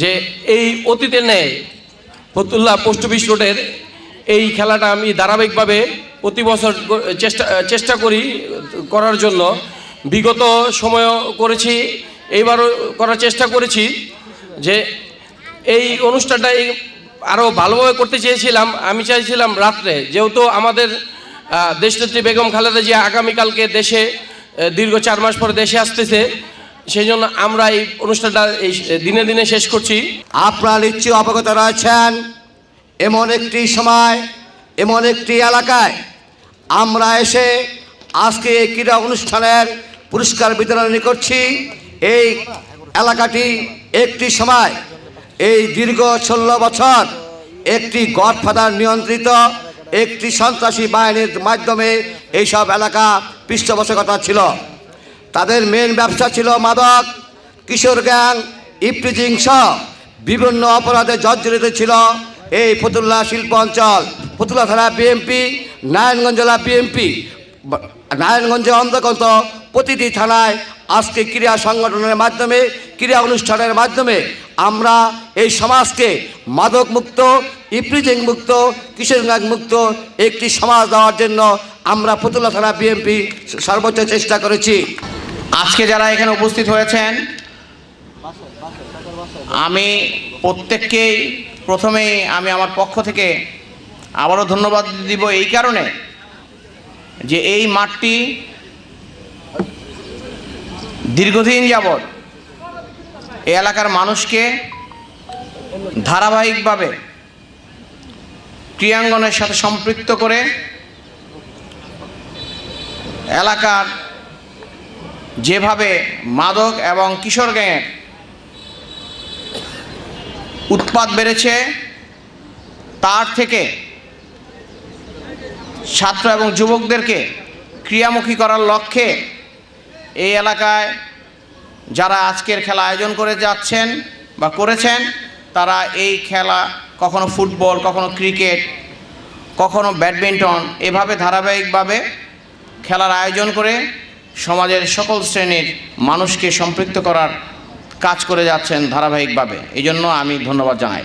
যে এই অতীতে নেয় ফতুল্লাহ পোস্ট অফিস রোডের এই খেলাটা আমি ধারাবাহিকভাবে প্রতি বছর চেষ্টা চেষ্টা করি করার জন্য। বিগত সময়ও করেছি, এইবারও করার চেষ্টা করেছি যে এই অনুষ্ঠানটা আরও ভালোভাবে করতে চেয়েছিলাম। আমি চাইছিলাম রাত্রে, যেহেতু আমাদের দেশনেত্রী বেগম খালেদা জিয়া আগামীকালকে দেশে দীর্ঘ চার মাস পরে দেশে আসতেছে সেই জন্য আমরা এই অনুষ্ঠানটা এই দিনে দিনে শেষ করছি। আপনারা নিশ্চয়ই অবগত রয়েছেন, এমন একটি সময়, এমন একটি এলাকায় আমরা এসে আজকে এই ক্রীড়া অনুষ্ঠানের পুরস্কার বিতরণী করছি। এই এলাকাটি একটি সময়, এই দীর্ঘ ষোলো বছর একটি গডফাদার নিয়ন্ত্রিত, একটি সন্ত্রাসী বাহিনীর মাধ্যমে এইসব এলাকা পৃষ্ঠপোষকতা ছিল। তাদের মেন ব্যবসা ছিল মাদক, কিশোর গ্যাং ইফটিজিং সহ বিভিন্ন অপরাধে জর্জরিত ছিল এই ফতুল্লা শিল্প অঞ্চল। ফতুল্লা থানা বিএমপি নারায়ণগঞ্জ জেলা বিএমপি নারায়ণগঞ্জের অন্তর্গত প্রতিটি থানায় আজকে ক্রীড়া সংগঠনের মাধ্যমে, ক্রীড়া অনুষ্ঠানের মাধ্যমে আমরা এই সমাজকে মাদক মুক্ত ইফ্রিজিং মুক্ত, কিশোর গ্যাং মুক্ত একটি সমাজ দেওয়ার জন্য আমরা ফতুল্লা থানা বিএমপি সর্বোচ্চ চেষ্টা করেছি। আজকে যারা এখানে উপস্থিত হয়েছেন, আমি প্রত্যেককেই প্রথমেই আমি আমার পক্ষ থেকে আবারও ধন্যবাদ দিব এই কারণে যে এই মাঠটি দীর্ঘদিন যাবৎ এই এলাকার মানুষকে ধারাবাহিকভাবে ক্রিয়াঙ্গনের সাথে সম্পৃক্ত করে এলাকার যেভাবে মাদক এবং কিশোর গ্যাংয়ের উৎপাদ বেড়েছে, তার থেকে ছাত্র এবং যুবকদেরকে ক্রিয়ামুখী করার লক্ষ্যে এই এলাকায় যারা আজকের খেলা আয়োজন করে যাচ্ছেন বা করেছেন, তারা এই খেলা কখনো ফুটবল, কখনো ক্রিকেট, কখনো ব্যাডমিন্টন এভাবে ধারাবাহিকভাবে খেলার আয়োজন করে সমাজের সকল শ্রেণির মানুষকে সম্পৃক্ত করার কাজ করে যাচ্ছেন ধারাবাহিকভাবে। এই জন্য আমি ধন্যবাদ জানাই।